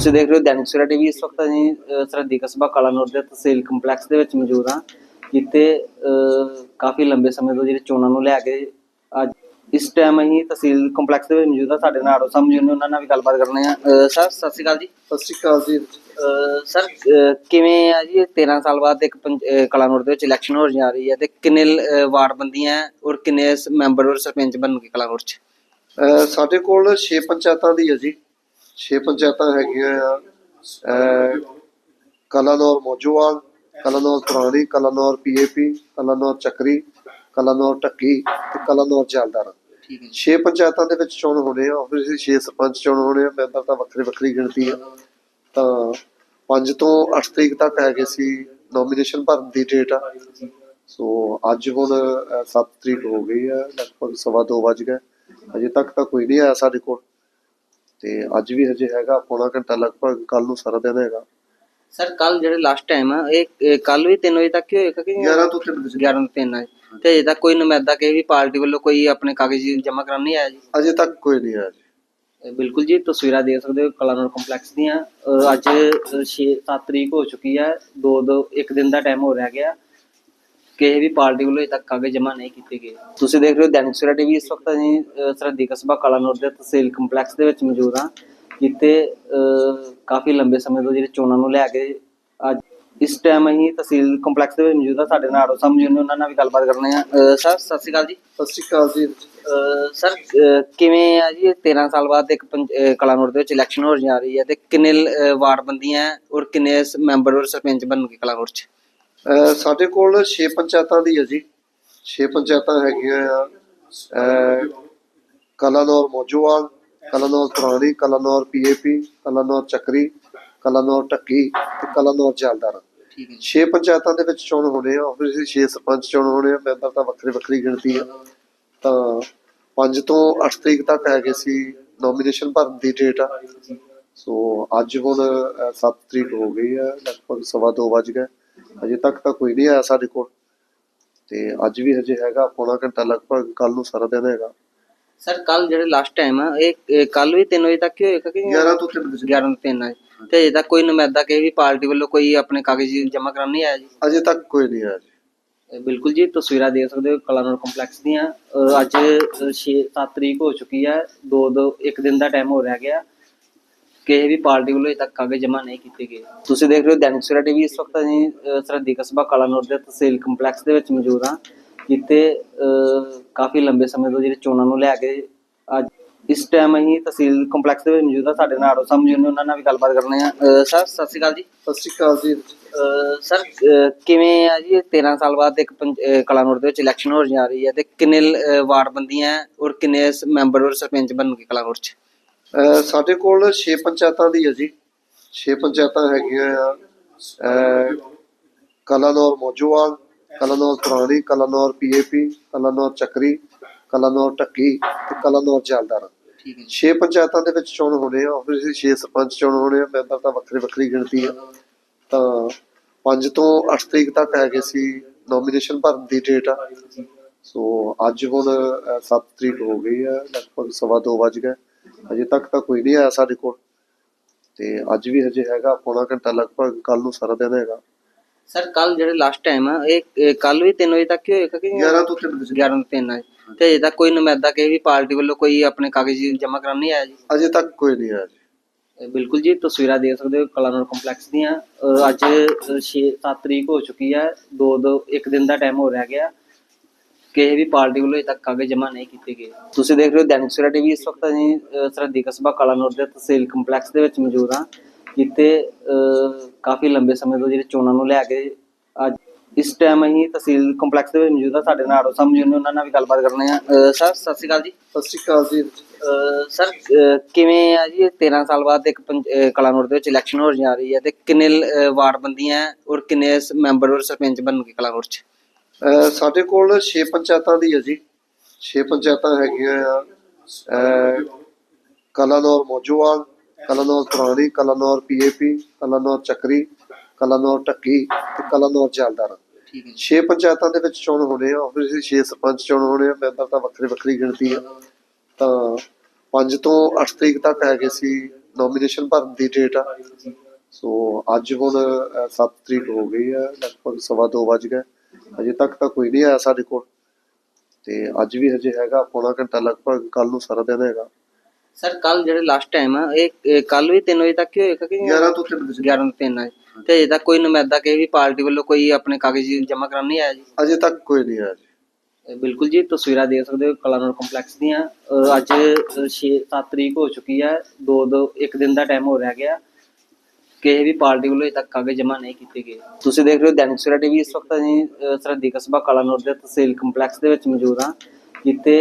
ਤੁਸੀਂ ਦੇਖ ਰਹੇ ਹੋ ਦੈਨਿਕ ਸਵੇਰਾ ਟੀਵੀ ਇਸ ਵਕਤ ਅਸੀਂ ਅਹ, ਸਰਹੱਦੀ ਕਸਬਾ ਕਲਾਨੌਰ ਦੇ ਤਹਿਸੀਲ ਕੰਪਲੈਕਸ ਦੇ ਵਿੱਚ ਮੌਜੂਦ ਹਾਂ ਜਿੱਥੇ ਕਾਫੀ ਲੰਬੇ ਸਮੇਂ ਤੋਂ ਜਿਹੜੇ ਚੋਣਾਂ ਨੂੰ ਲੈ ਕੇ ਅੱਜ ਇਸ ਟਾਈਮ ਅਸੀਂ ਤਹਿਸੀਲ ਕੰਪਲੈਕਸ ਦੇ ਵਿੱਚ ਮੌਜੂਦ ਹਾਂ। ਸਾਡੇ ਨਾਲ ਆੜੋ ਨੇ ਉਹਨਾਂ ਨਾਲ ਵੀ ਗੱਲਬਾਤ ਕਰਨੇ ਆ। ਸਰ ਸਤਿ ਸ਼੍ਰੀ ਅਕਾਲ ਜੀ। ਸਤਿ ਸ਼੍ਰੀ ਅਕਾਲ ਜੀ। ਸਰ ਕਿਵੇਂ ਆ ਜੀ? ਇਹ 13 ਸਾਲ ਬਾਅਦ ਇੱਕ ਕਲਾਨੌਰ ਦੇ ਵਿੱਚ ਇਲੈਕਸ਼ਨ ਹੋ ਜਾ ਰਹੀ ਹੈ ਤੇ ਕਿੰਨੇ ਵਾਰਡ ਬੰਦੀਆਂ ਔਰ ਕਿੰਨੇ ਮੈਂਬਰ ਔਰ ਸਰਪੰਚ ਬਣਨਗੇ ਕਲਾਨੌਰ ਚ? ਸਾਡੇ ਕੋਲ 6 ਪੰਚਾਇਤਾਂ ਦੀ ਹੈ ਜੀ। 6 ਪੰਚਾਇਤਾਂ ਹੈਗੀਆਂ ਆ। ਕਲਾਨੌਰ ਮੋਜੋਵਾਲ ਕਲਾਨੌਰ ਪੁਰਾਣੀ ਕਲਾਨੌਰ ਪੀਏਪੀ ਕਲਾਨੌਰ ਚੱਕਰੀ ਕਲਾਨੌਰ ਟੱਕੀ ਤੇ ਕਲਾਨੌਰ ਜਲਦਾਰ। ਠੀਕ ਹੈ 6 ਪੰਚਾਇਤਾਂ ਦੇ ਵਿੱਚ ਚੋਣ ਹੋਣੇ ਆ। ਆਬਵੀਅਸਲੀ 6 ਸਰਪੰਚ ਚੋਣ ਹੋਣੇ ਆ। ਮੈਂਬਰ ਤਾਂ ਵੱਖਰੀ ਵੱਖਰੀ ਗਿਣਤੀ ਆ। ਤਾਂ 5 ਤੋਂ 8 ਤਰੀਕ ਤੱਕ ਹੈਗੇ ਸੀ ਨੋਮੀਨੇਸ਼ਨ ਭਰਨ ਦੀ ਡੇਟ ਆ। ਸੋ ਅੱਜ ਹੁਣ 7 ਤਰੀਕ ਹੋ ਗਈ ਹੈ ਲਗਭਗ ਸਵਾ ਦੋ ਵੱਜ ਗਏ। ਅਜੇ ਤੱਕ ਤਾਂ ਕੋਈ ਨਹੀਂ ਆਇਆ ਸਾਡੇ ਕੋਲ। ਤੇ ਅੱਜ ਵੀ ਹਜੇ ਹੈਗਾ ਪੌਣਾ ਘੰਟਾ ਲਗਭਗ ਕੱਲ ਨੂੰ ਸਾਰਾ ਦਿਨ ਹੈਗਾ। ਸਰ ਕੱਲ ਜਿਹੜੇ ਲਾਸਟ ਟਾਈਮ ਆ ਇਹ ਕੱਲ ਵੀ 3 ਵਜੇ ਤੱਕ ਹੀ ਹੋਏਗਾ ਕਿ 11 ਤੋਂ 3 ਵਜੇ। 11 ਤੋਂ 3 ਵਜੇ ਤੇ ਅਜੇ ਤੱਕ ਕੋਈ ਨੁਮਾਇੰਦਾ ਕਿਸੇ ਵੀ ਪਾਰਟੀ ਵੱਲੋਂ ਕੋਈ ਆਪਣੇ ਕਾਗਜ਼ ਜਮ੍ਹਾਂ ਕਰਾਉਣ ਨਹੀਂ ਆਇਆ ਜੀ? ਅਜੇ ਤੱਕ ਕੋਈ ਨਹੀਂ ਆਇਆ ਜੀ। ਬਿਲਕੁਲ ਜੀ ਤਸਵੀਰਾਂ ਦੇਖ ਸਕਦੇ ਹੋ ਕਲਾਨੌਰ ਕੰਪਲੈਕਸ ਦੀਆਂ। ਅੱਜ 6 7 ਤਰੀਕ ਹੋ ਚੁੱਕੀ ਹੈ ਦੋ ਦੋ ਇੱਕ ਦਿਨ ਦਾ ਟਾਈਮ ਹੋ ਰਿਹਾ ਗਿਆ। ਕਿਸੇ ਵੀ ਪਾਰਟੀ ਵੱਲੋਂ ਅਜੇ ਤੱਕ ਕਾਗਜ਼ ਜਮ੍ਹਾਂ ਨਹੀਂ ਕੀਤੇ ਗਏ। ਤੁਸੀਂ ਦੇਖ ਰਹੇ ਹੋ ਦੈਨਿਕ ਸਵੇਰਾ ਟੀਵੀ ਇਸ ਵਕਤ ਅਸੀਂ ਅਹ, ਸਰਹੱਦੀ ਕਸਬਾ ਕਲਾਨੌਰ ਦੇ ਤਹਿਸੀਲ ਕੰਪਲੈਕਸ ਦੇ ਵਿੱਚ ਮੌਜੂਦ ਹਾਂ ਜਿੱਥੇ ਕਾਫੀ ਲੰਬੇ ਸਮੇਂ ਤੋਂ ਜਿਹੜੇ ਚੋਣਾਂ ਨੂੰ ਲੈ ਕੇ ਅੱਜ ਇਸ ਟਾਈਮ ਅਸੀਂ ਤਹਿਸੀਲ ਕੰਪਲੈਕਸ ਦੇ ਵਿੱਚ ਮੌਜੂਦ ਹਾਂ। ਸਾਡੇ ਨਾਲ ਮੌਜੂਦ ਨੇ ਉਹਨਾਂ ਨਾਲ ਵੀ ਗੱਲਬਾਤ ਕਰਨੇ ਆ। ਸਰ ਸਤਿ ਸ਼੍ਰੀ ਅਕਾਲ ਜੀ। ਸਤਿ ਸ਼੍ਰੀ ਅਕਾਲ ਜੀ। ਸਰ ਕਿਵੇਂ ਆ ਜੀ? ਇਹ 13 ਸਾਲ ਬਾਅਦ ਇੱਕ ਕਲਾਨੌਰ ਦੇ ਵਿੱਚ ਇਲੈਕਸ਼ਨ ਹੋ ਜਾ ਰਹੀ ਹੈ ਤੇ ਕਿੰਨੇ ਵਾਰਡ ਬੰਦੀਆਂ ਔਰ ਕਿੰਨੇ ਮੈਂਬਰ ਔਰ ਸਰਪੰਚ ਬਣਨਗੇ ਕਲਾਨੌਰ ਚ? ਸਾਡੇ ਕੋਲ 6 ਪੰਚਾਇਤਾਂ ਦੀ ਹੈ ਜੀ। 6 ਪੰਚਾਇਤਾਂ ਹੈਗੀਆਂ ਆ। ਕਲਾਨੌਰ ਮੋਜੋਵਾਲ ਕਲਾਨੌਰ ਪੁਰਾਣੀ ਕਲਾਨੌਰ ਪੀਏਪੀ ਕਲਾਨੌਰ ਚੱਕਰੀ ਕਲਾਨੌਰ ਟੱਕੀ ਤੇ ਕਲਾਨੌਰ ਜਲਦਾਰ। ਠੀਕ ਹੈ 6 ਪੰਚਾਇਤਾਂ ਦੇ ਵਿੱਚ ਚੋਣ ਹੋਣੇ ਆ। ਆਬਵੀਅਸਲੀ 6 ਸਰਪੰਚ ਚੋਣ ਹੋਣੇ ਆ। ਮੈਂਬਰ ਤਾਂ ਵੱਖਰੀ ਵੱਖਰੀ ਗਿਣਤੀ ਆ। ਤਾਂ 5 ਤੋਂ 8 ਤਰੀਕ ਤੱਕ ਹੈਗੇ ਸੀ ਨੋਮੀਨੇਸ਼ਨ ਭਰਨ ਦੀ ਡੇਟ ਆ। ਸੋ ਅੱਜ ਹੁਣ 7 ਤਰੀਕ ਹੋ ਗਈ ਹੈ ਲਗਭਗ ਸਵਾ ਦੋ ਵੱਜ ਗਏ। ਅਜੇ ਤੱਕ ਤਾਂ ਕੋਈ ਨਹੀਂ ਆਇਆ ਸਾਡੇ ਕੋਲ। ਤੇ ਅੱਜ ਵੀ ਹਜੇ ਹੈਗਾ ਪੌਣਾ ਘੰਟਾ ਲਗਭਗ ਕੱਲ ਨੂੰ ਸਾਰਾ ਦਿਨ ਹੈਗਾ। ਸਰ ਕੱਲ ਜਿਹੜੇ ਲਾਸਟ ਟਾਈਮ ਆ ਇਹ ਕੱਲ ਵੀ 3 ਵਜੇ ਤੱਕ ਹੀ ਹੋਏਗਾ ਕਿ 11 ਤੋਂ 3 ਵਜੇ। 11 ਤੋਂ 3 ਵਜੇ ਤੇ ਅਜੇ ਤੱਕ ਕੋਈ ਨੁਮਾਇੰਦਾ ਕਿਸੇ ਵੀ ਪਾਰਟੀ ਵੱਲੋਂ ਕੋਈ ਆਪਣੇ ਕਾਗਜ਼ ਜਮ੍ਹਾਂ ਕਰਾਉਣ ਨਹੀਂ ਆਇਆ ਜੀ? ਅਜੇ ਤੱਕ ਕੋਈ ਨਹੀਂ ਆਇਆ ਜੀ। ਬਿਲਕੁਲ ਜੀ ਤਸਵੀਰਾਂ ਦੇਖ ਸਕਦੇ ਹੋ ਕਲਾਨੌਰ ਕੰਪਲੈਕਸ ਦੀਆਂ। ਅੱਜ 6 7 ਤਰੀਕ ਹੋ ਚੁੱਕੀ ਹੈ ਦੋ ਦੋ ਇੱਕ ਦਿਨ ਦਾ ਟਾਈਮ ਹੋ ਰਿਹਾ ਗਿਆ। ਕਿਸੇ ਵੀ ਪਾਰਟੀ ਵੱਲੋਂ ਅਜੇ ਤੱਕ ਕਾਗਜ਼ ਜਮ੍ਹਾਂ ਨਹੀਂ ਕੀਤੇ ਗਏ। ਤੁਸੀਂ ਦੇਖ ਰਹੇ ਹੋ ਦੈਨਿਕ ਸਵੇਰਾ ਟੀਵੀ ਇਸ ਵਕਤ ਅਸੀਂ ਅਹ, ਸਰਹੱਦੀ ਕਸਬਾ ਕਲਾਨੌਰ ਦੇ ਤਹਿਸੀਲ ਕੰਪਲੈਕਸ ਦੇ ਵਿੱਚ ਮੌਜੂਦ ਹਾਂ ਜਿੱਥੇ ਕਾਫੀ ਲੰਬੇ ਸਮੇਂ ਤੋਂ ਜਿਹੜੇ ਚੋਣਾਂ ਨੂੰ ਲੈ ਕੇ ਅੱਜ ਇਸ ਟਾਈਮ ਅਸੀਂ ਤਹਿਸੀਲ ਕੰਪਲੈਕਸ ਦੇ ਵਿੱਚ ਮੌਜੂਦ ਹਾਂ। ਸਾਡੇ ਨਾਲ ਮੌਜੂਦ ਨੇ ਉਹਨਾਂ ਨਾਲ ਵੀ ਗੱਲਬਾਤ ਕਰਨੇ ਆ। ਸਰ ਸਤਿ ਸ਼੍ਰੀ ਅਕਾਲ ਜੀ। ਸਤਿ ਸ਼੍ਰੀ ਅਕਾਲ ਜੀ। ਸਰ ਕਿਵੇਂ ਆ ਜੀ ਇਹ 13 ਸਾਲ ਬਾਅਦ ਇੱਕ ਅਹ ਕਲਾਨੌਰ ਦੇ ਵਿੱਚ ਇਲੈਕਸ਼ਨ ਹੋ ਜਾ ਰਹੀ ਹੈ ਤੇ ਕਿੰਨੇ ਵਾਰਡ ਬੰਦੀਆਂ ਔਰ ਕਿੰਨੇ ਮੈਂਬਰ ਔਰ ਸਰਪੰਚ ਬਣਨਗੇ ਕਲਾਨੌਰ ਚ? ਅਹ ਸਾਡੇ ਕੋਲ 6 ਪੰਚਾਇਤਾਂ ਦੀ ਹੈ ਜੀ। 6 ਪੰਚਾਇਤਾਂ ਹੈਗੀਆਂ ਆ। ਕਲਾਨੌਰ ਮੋਜੋਵਾਲ ਕਲਾਨੌਰ ਪੁਰਾਣੀ ਕਲਾਨੌਰ ਪੀਏਪੀ ਕਲਾਨੌਰ ਚੱਕਰੀ ਕਲਾਨੌਰ ਟੱਕੀ ਤੇ ਕਲਾਨੌਰ ਜਲਦਾਰ। ਠੀਕ ਹੈ 6 ਪੰਚਾਇਤਾਂ ਦੇ ਵਿੱਚ ਚੋਣ ਹੋਣੇ ਆ। ਆਬਵੀਅਸਲੀ 6 ਸਰਪੰਚ ਚੋਣ ਹੋਣੇ ਆ। ਮੈਂਬਰ ਤਾਂ ਵੱਖਰੀ ਵੱਖਰੀ ਗਿਣਤੀ ਆ। ਤਾਂ 5 ਤੋਂ 8 ਤਰੀਕ ਤੱਕ ਹੈਗੇ ਸੀ ਨੋਮੀਨੇਸ਼ਨ ਭਰਨ ਦੀ ਡੇਟ ਆ। ਸੋ ਅੱਜ ਹੁਣ 7 ਤਰੀਕ ਹੋ ਗਈ ਹੈ ਲਗਭਗ ਸਵਾ ਦੋ ਵੱਜ ਗਏ। ਅਜੇ ਤੱਕ ਤਾਂ ਕੋਈ ਨਹੀਂ ਆਇਆ ਸਾਡੇ ਕੋਲ। ਤੇ ਅੱਜ ਵੀ ਹਜੇ ਹੈਗਾ ਪੌਣਾ ਘੰਟਾ ਲਗਭਗ ਕੱਲ ਨੂੰ ਸਾਰਾ ਦਿਨ ਹੈਗਾ। ਸਰ ਕੱਲ ਜਿਹੜੇ ਲਾਸਟ ਟਾਈਮ ਆ ਇਹ ਕੱਲ ਵੀ 3 ਵਜੇ ਤੱਕ ਹੀ ਹੋਏਗਾ ਕਿ 11 ਤੋਂ 3 ਵਜੇ। 11 ਤੋਂ 3 ਵਜੇ ਤੇ ਅਜੇ ਤੱਕ ਕੋਈ ਨੁਮਾਇੰਦਾ ਕਿਸੇ ਵੀ ਪਾਰਟੀ ਵੱਲੋਂ ਕੋਈ ਆਪਣੇ ਕਾਗਜ਼ ਜਮ੍ਹਾਂ ਕਰਾਉਣ ਨਹੀਂ ਆਇਆ ਜੀ? ਅਜੇ ਤੱਕ ਕੋਈ ਨਹੀਂ ਆਇਆ ਜੀ। ਬਿਲਕੁਲ ਜੀ ਤਸਵੀਰਾਂ ਦੇਖ ਸਕਦੇ ਹੋ ਕਲਾਨੌਰ ਕੰਪਲੈਕਸ ਦੀਆਂ। ਅੱਜ 6 7 ਤਰੀਕ ਹੋ ਚੁੱਕੀ ਹੈ ਦੋ ਦੋ ਇੱਕ ਦਿਨ ਦਾ ਟਾਈਮ ਹੋ ਰਿਹਾ ਗਿਆ। ਕਿਸੇ ਵੀ ਪਾਰਟੀ ਵੱਲੋਂ ਅਜੇ ਤੱਕ ਕਾਗਜ਼ ਜਮ੍ਹਾਂ ਨਹੀਂ ਕੀਤੇ ਗਏ। ਤੁਸੀਂ ਦੇਖ ਰਹੇ ਹੋ ਦੈਨਿਕ ਸਵੇਰਾ ਟੀਵੀ ਇਸ ਵਕਤ ਅਸੀਂ ਅਹ, ਸਰਹੱਦੀ ਕਸਬਾ ਕਲਾਨੌਰ ਦੇ ਤਹਿਸੀਲ ਕੰਪਲੈਕਸ ਦੇ ਵਿੱਚ ਮੌਜੂਦ ਹਾਂ ਜਿੱਥੇ ਕਾਫੀ ਲੰਬੇ ਸਮੇਂ ਤੋਂ ਜਿਹੜੇ ਚੋਣਾਂ ਨੂੰ ਲੈ ਕੇ ਅੱਜ ਇਸ ਟਾਈਮ ਅਸੀਂ ਤਹਿਸੀਲ ਕੰਪਲੈਕਸ ਦੇ ਵਿੱਚ ਮੌਜੂਦ ਹਾਂ। ਸਾਡੇ ਨਾਲ ਆੜੋ ਸਾਹਿਬ ਮੌਜੂਦ ਨੇ ਉਹਨਾਂ ਨਾਲ ਵੀ ਗੱਲਬਾਤ ਕਰਨੇ ਆ। ਸਰ ਸਤਿ ਸ਼੍ਰੀ ਅਕਾਲ ਜੀ। ਸਤਿ ਸ਼੍ਰੀ ਅਕਾਲ ਜੀ। ਸਰ ਕਿਵੇਂ ਆ ਜੀ? ਇਹ 13 ਸਾਲ ਬਾਅਦ ਇੱਕ ਕਲਾਨੌਰ ਦੇ ਵਿੱਚ ਇਲੈਕਸ਼ਨ ਹੋ ਜਾ ਰਹੀ ਹੈ ਤੇ ਕਿੰਨੇ ਵਾਰਡ ਬੰਦੀਆਂ ਔਰ ਕਿੰਨੇ ਮੈਂਬਰ ਔਰ ਸਰਪੰਚ ਬਣਨਗੇ ਕਲਾਨੌਰ ਚ? ਸਾਡੇ ਕੋਲ 6 ਪੰਚਾਇਤਾਂ ਦੀ ਹੈ ਜੀ। 6 ਪੰਚਾਇਤਾਂ ਹੈਗੀਆਂ ਆ। ਕਲਾਨੌਰ ਮੋਜੋਵਾਲ ਕਲਾਨੌਰ ਪੁਰਾਣੀ ਕਲਾਨੌਰ ਪੀਏਪੀ ਕਲਾਨੌਰ ਚੱਕਰੀ ਕਲਾਨੌਰ ਟੱਕੀ ਤੇ ਕਲਾਨੌਰ ਜਲਦਾਰ। ਠੀਕ ਹੈ 6 ਪੰਚਾਇਤਾਂ ਦੇ ਵਿੱਚ ਚੋਣ ਹੋਣੇ ਆ। ਆਬਵੀਅਸਲੀ 6 ਸਰਪੰਚ ਚੋਣ ਹੋਣੇ ਆ। ਮੈਂਬਰ ਤਾਂ ਵੱਖਰੀ ਵੱਖਰੀ ਗਿਣਤੀ ਆ। ਤਾਂ 5 ਤੋਂ 8 ਤਰੀਕ ਤੱਕ ਹੈਗੇ ਸੀ ਨੋਮੀਨੇਸ਼ਨ ਭਰਨ ਦੀ ਡੇਟ ਆ। ਸੋ ਅੱਜ ਹੁਣ 7 ਤਰੀਕ ਹੋ ਗਈ ਹੈ ਲਗਭਗ ਸਵਾ ਦੋ ਵੱਜ ਗਏ। ਅਜੇ ਤੱਕ ਤਾਂ ਕੋਈ ਨਹੀਂ ਆਇਆ ਸਾਡੇ ਕੋਲ। ਤੇ ਅੱਜ ਵੀ ਹਜੇ ਹੈਗਾ ਪੌਣਾ ਘੰਟਾ ਲਗਭਗ ਕੱਲ ਨੂੰ ਸਾਰਾ ਦਿਨ ਹੈਗਾ। ਸਰ ਕੱਲ ਜਿਹੜੇ ਲਾਸਟ ਟਾਈਮ ਆ ਇਹ ਕੱਲ ਵੀ 3 ਵਜੇ ਤੱਕ ਹੀ ਹੋਏਗਾ ਕਿ 11 ਤੋਂ 3 ਵਜੇ 11 ਤੋਂ 3 ਵਜੇ। ਤੇ ਅਜੇ ਤੱਕ ਕੋਈ ਨੁਮਾਇੰਦਾ ਕਿਸੇ ਵੀ ਪਾਰਟੀ ਵੱਲੋਂ ਕੋਈ ਆਪਣੇ ਕਾਗਜ਼ ਜਮ੍ਹਾਂ ਕਰਾਉਣ ਨਹੀਂ ਆਇਆ ਜੀ? ਅਜੇ ਤੱਕ ਕੋਈ ਨਹੀਂ ਆਇਆ ਜੀ। ਬਿਲਕੁਲ ਜੀ ਤਸਵੀਰਾਂ ਦੇਖ ਸਕਦੇ ਹੋ ਕਲਾਨੌਰ ਕੰਪਲੈਕਸ ਦੀਆਂ। ਅੱਜ 6 7 ਤਰੀਕ ਹੋ ਚੁੱਕੀ ਹੈ ਦੋ ਦੋ ਇੱਕ ਦਿਨ ਦਾ ਟਾਈਮ ਹੋ ਰਿਹਾ ਗਿਆ। ਕਿਸੇ ਵੀ ਪਾਰਟੀ ਵੱਲੋਂ ਅਜੇ ਤੱਕ ਕਾਗਜ਼ ਜਮ੍ਹਾਂ ਨਹੀਂ ਕੀਤੇ ਗਏ। ਤੁਸੀਂ ਦੇਖ ਰਹੇ ਹੋ ਦੈਨਿਕ ਸਵੇਰਾ ਟੀਵੀ ਇਸ ਵਕਤ ਅਸੀਂ ਅਹ, ਸਰਹੱਦੀ ਕਸਬਾ ਕਲਾਨੌਰ ਦੇ ਤਹਿਸੀਲ ਕੰਪਲੈਕਸ ਦੇ ਵਿੱਚ ਮੌਜੂਦ ਹਾਂ ਜਿੱਥੇ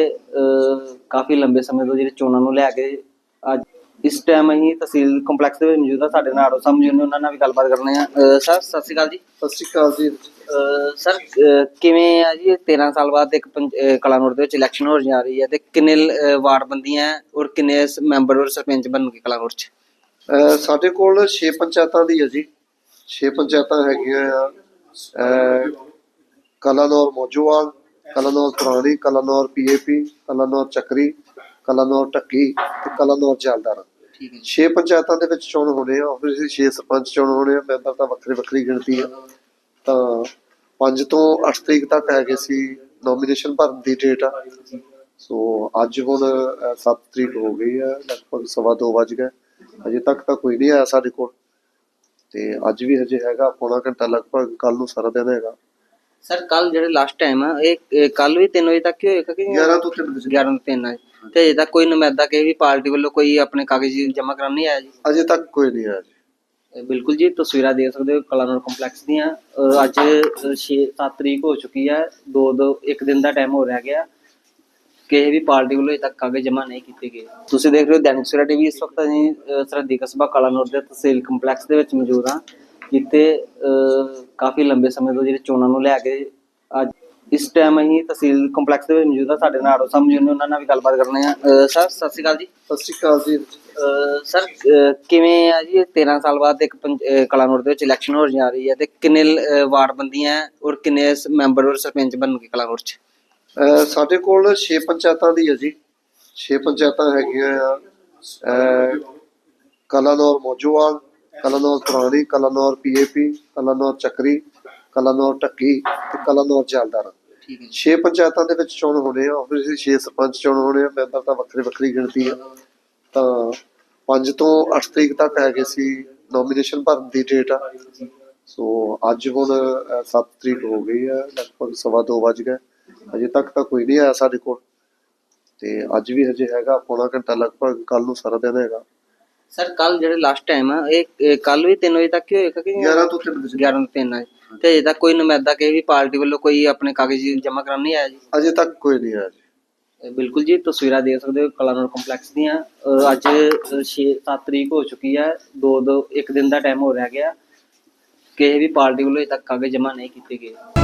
ਕਾਫੀ ਲੰਬੇ ਸਮੇਂ ਤੋਂ ਜਿਹੜੇ ਚੋਣਾਂ ਨੂੰ ਲੈ ਕੇ ਅੱਜ ਇਸ ਟਾਈਮ ਅਸੀਂ ਤਹਿਸੀਲ ਕੰਪਲੈਕਸ ਦੇ ਵਿੱਚ ਮੌਜੂਦ ਹਾਂ। ਸਾਡੇ ਨਾਲ ਆੜੋ ਮੌਜੂਦ ਨੇ ਉਹਨਾਂ ਨਾਲ ਵੀ ਗੱਲਬਾਤ ਕਰਨੀ ਆ। ਸਰ ਸਤਿ ਸ਼੍ਰੀ ਅਕਾਲ ਜੀ। ਸਤਿ ਸ਼੍ਰੀ ਅਕਾਲ ਜੀ। ਸਰ ਕਿਵੇਂ ਆ ਜੀ? ਇਹ 13 ਸਾਲ ਬਾਅਦ ਇੱਕ ਕਲਾਨੌਰ ਦੇ ਵਿੱਚ ਇਲੈਕਸ਼ਨ ਹੋ ਜਾ ਰਹੀ ਹੈ ਤੇ ਕਿੰਨੇ ਵਾਰਡ ਬੰਦੀਆਂ ਔਰ ਕਿੰਨੇ ਮੈਂਬਰ ਔਰ ਸਰਪੰਚ ਬਣਨਗੇ ਕਲਾਨੌਰ ਚ? ਸਾਡੇ ਕੋਲ 6 ਪੰਚਾਇਤਾਂ ਦੀ ਹੈ ਜੀ। 6 ਪੰਚਾਇਤਾਂ ਹੈਗੀਆਂ ਆ। ਕਲਾਨੌਰ ਮੋਜੋਵਾਲ ਕਲਾਨੌਰ ਪੁਰਾਣੀ ਕਲਾਨੌਰ ਪੀਏਪੀ ਕਲਾਨੌਰ ਚੱਕਰੀ ਕਲਾਨੌਰ ਟੱਕੀ ਤੇ ਕਲਾਨੌਰ ਜਲਦਾਰ। ਠੀਕ ਹੈ 6 ਪੰਚਾਇਤਾਂ ਦੇ ਵਿੱਚ ਚੋਣ ਹੋਣੇ ਆ। ਆਬਵੀਅਸਲੀ 6 ਸਰਪੰਚ ਚੋਣ ਹੋਣੇ ਆ। ਮੈਂਬਰ ਤਾਂ ਵੱਖਰੀ ਵੱਖਰੀ ਗਿਣਤੀ ਆ। ਤਾਂ 5 ਤੋਂ 8 ਤਰੀਕ ਤੱਕ ਹੈਗੇ ਸੀ ਨੋਮੀਨੇਸ਼ਨ ਭਰਨ ਦੀ ਡੇਟ ਆ। ਸੋ ਅੱਜ ਹੁਣ 7 ਤਰੀਕ ਹੋ ਗਈ ਹੈ ਲਗਭਗ ਸਵਾ ਦੋ ਵੱਜ ਗਏ। ਅਜੇ ਤੱਕ ਤਾਂ ਕੋਈ ਨਹੀਂ ਆਇਆ ਸਾਡੇ ਕੋਲ। ਤੇ ਅੱਜ ਵੀ ਹਜੇ ਹੈਗਾ ਪੌਣਾ ਘੰਟਾ ਲਗਭਗ ਕੱਲ ਨੂੰ ਸਾਰਾ ਦਿਨ ਹੈਗਾ। ਸਰ ਕੱਲ ਜਿਹੜੇ ਲਾਸਟ ਟਾਈਮ ਆ ਇਹ ਕੱਲ ਵੀ 3 ਵਜੇ ਤੱਕ ਹੀ ਹੋਏਗਾ ਕਿ 11 ਤੋਂ 3 ਵਜੇ। 11 ਤੋਂ 3 ਵਜੇ। ਤੇ ਅਜੇ ਤੱਕ ਕੋਈ ਨੁਮਾਇੰਦਾ ਕਿਸੇ ਵੀ ਪਾਰਟੀ ਵੱਲੋਂ ਕੋਈ ਆਪਣੇ ਕਾਗਜ਼ ਜਮ੍ਹਾਂ ਕਰਾਉਣ ਨਹੀਂ ਆਇਆ ਜੀ? ਅਜੇ ਤੱਕ ਕੋਈ ਨਹੀਂ ਆਇਆ ਜੀ। ਬਿਲਕੁਲ ਜੀ ਤਸਵੀਰਾਂ ਦੇਖ ਸਕਦੇ ਹੋ ਕਲਾਨੌਰ ਕੰਪਲੈਕਸ ਦੀਆਂ। ਅੱਜ 6 7 ਤਰੀਕ ਹੋ ਚੁੱਕੀ ਹੈ ਦੋ ਦੋ ਇੱਕ ਦਿਨ ਦਾ ਟਾਈਮ ਹੋ ਰਿਹਾ ਗਿਆ। ਕਿਸੇ ਵੀ ਪਾਰਟੀ ਵੱਲੋਂ ਅਜੇ ਤੱਕ ਕਾਗਜ਼ ਜਮ੍ਹਾਂ ਨਹੀਂ ਕੀਤੇ ਗਏ। ਤੁਸੀਂ ਦੇਖ ਰਹੇ ਹੋ ਦੈਨਿਕ ਸਵੇਰਾ ਟੀਵੀ। ਇਸ ਵਕਤ ਅਸੀਂ ਅਹ, ਸਰਹੱਦੀ ਕਸਬਾ ਕਲਾਨੌਰ ਦੇ ਤਹਿਸੀਲ ਕੰਪਲੈਕਸ ਦੇ ਵਿੱਚ ਮੌਜੂਦ ਹਾਂ ਜਿੱਥੇ ਕਾਫੀ ਲੰਬੇ ਸਮੇਂ ਤੋਂ ਜਿਹੜੇ ਚੋਣਾਂ ਨੂੰ ਲੈ ਕੇ ਅੱਜ ਇਸ ਟਾਈਮ ਅਸੀਂ ਤਹਿਸੀਲ ਕੰਪਲੈਕਸ ਦੇ ਵਿੱਚ ਮੌਜੂਦ ਹਾਂ। ਸਾਡੇ ਨਾਲ ਆੜੋ ਨੇ ਉਹਨਾਂ ਨਾਲ ਵੀ ਗੱਲਬਾਤ ਕਰਨੀ ਆ। ਸਰ ਸਤਿ ਸ਼੍ਰੀ ਅਕਾਲ ਜੀ। ਸਤਿ ਸ਼੍ਰੀ ਅਕਾਲ ਜੀ। ਸਰ ਕਿਵੇਂ ਆ ਜੀ? ਇਹ 13 ਸਾਲ ਬਾਅਦ ਇੱਕ ਕਲਾਨੌਰ ਦੇ ਵਿੱਚ ਇਲੈਕਸ਼ਨ ਹੋ ਜਾ ਰਹੀ ਹੈ ਤੇ ਕਿੰਨੇ ਵਾਰਡ ਬੰਦੀਆਂ ਔਰ ਕਿੰਨੇ ਮੈਂਬਰ ਔਰ ਸਰਪੰਚ ਬਣਨਗੇ ਕਲਾਨੌਰ ਚ? ਸਾਡੇ ਕੋਲ 6 ਪੰਚਾਇਤਾਂ ਦੀ ਹੈ ਜੀ। 6 ਪੰਚਾਇਤਾਂ ਹੈਗੀਆਂ ਆ। ਕਲਾਨੌਰ ਮੋਜੋਵਾਲ ਕਲਾਨੌਰ ਪੁਰਾਣੀ ਕਲਾਨੌਰ ਪੀਏਪੀ ਕਲਾਨੌਰ ਚੱਕਰੀ ਕਲਾਨੌਰ ਟੱਕੀ ਤੇ ਕਲਾਨੌਰ ਜਲਦਾਰ। ਠੀਕ ਹੈ 6 ਪੰਚਾਇਤਾਂ ਦੇ ਵਿੱਚ ਚੋਣ ਹੋਣੇ ਆ। ਆਬਵੀਅਸਲੀ 6 ਸਰਪੰਚ ਚੋਣ ਹੋਣੇ ਆ। ਮੈਂਬਰ ਤਾਂ ਵੱਖਰੀ ਵੱਖਰੀ ਗਿਣਤੀ ਆ। ਤਾਂ 5 ਤੋਂ 8 ਤਰੀਕ ਤੱਕ ਹੈਗੇ ਸੀ ਨੋਮੀਨੇਸ਼ਨ ਭਰਨ ਦੀ ਡੇਟ ਆ। ਸੋ ਅੱਜ ਹੁਣ 7 ਤਰੀਕ ਹੋ ਗਈ ਹੈ ਲਗਭਗ ਸਵਾ ਦੋ ਵੱਜ ਗਏ। ਅਜੇ ਤੱਕ ਤਾਂ ਕੋਈ ਨਹੀਂ ਆਇਆ ਸਾਡੇ ਕੋਲ। ਤੇ ਅੱਜ ਵੀ ਹਜੇ ਹੈਗਾ ਪੌਣਾ ਘੰਟਾ ਲਗਭਗ ਕੱਲ ਨੂੰ ਸਾਰਾ ਦਿਨ ਹੈਗਾ। ਸਰ ਕੱਲ ਜਿਹੜੇ ਲਾਸਟ ਟਾਈਮ ਆ ਇਹ ਕੱਲ ਵੀ 3 ਵਜੇ ਤੱਕ ਹੀ ਹੋਏਗਾ ਕਿ 11 ਤੋਂ 3 ਵਜੇ। 11 ਤੋਂ 3 ਵਜੇ ਤੇ ਅਜੇ ਤੱਕ ਕੋਈ ਨੁਮਾਇੰਦਾ ਕਿਸੇ ਵੀ ਪਾਰਟੀ ਵੱਲੋਂ ਕੋਈ ਆਪਣੇ ਕਾਗਜ਼ ਜਮ੍ਹਾਂ ਕਰਾਉਣ ਨਹੀਂ ਆਇਆ ਜੀ? ਅਜੇ ਤੱਕ ਕੋਈ ਨਹੀਂ ਆਇਆ ਜੀ। ਇਹ ਬਿਲਕੁਲ ਜੀ ਤਸਵੀਰਾਂ ਦੇਖ ਸਕਦੇ ਹੋ ਕਲਾਨੌਰ ਕੰਪਲੈਕਸ ਦੀਆਂ। ਅੱਜ 6 7 ਤਰੀਕ ਹੋ ਚੁੱਕੀ ਹੈ ਦੋ ਦੋ ਇੱਕ ਦਿਨ ਦਾ ਟਾਈਮ ਹੋ ਰਿਹਾ ਗਿਆ। ਕਿਸੇ ਵੀ ਪਾਰਟੀ ਵੱਲੋਂ ਅਜੇ ਤੱਕ ਕਾਗਜ਼ ਜਮ੍ਹਾਂ ਨਹੀਂ ਕੀਤੇ ਗਏ।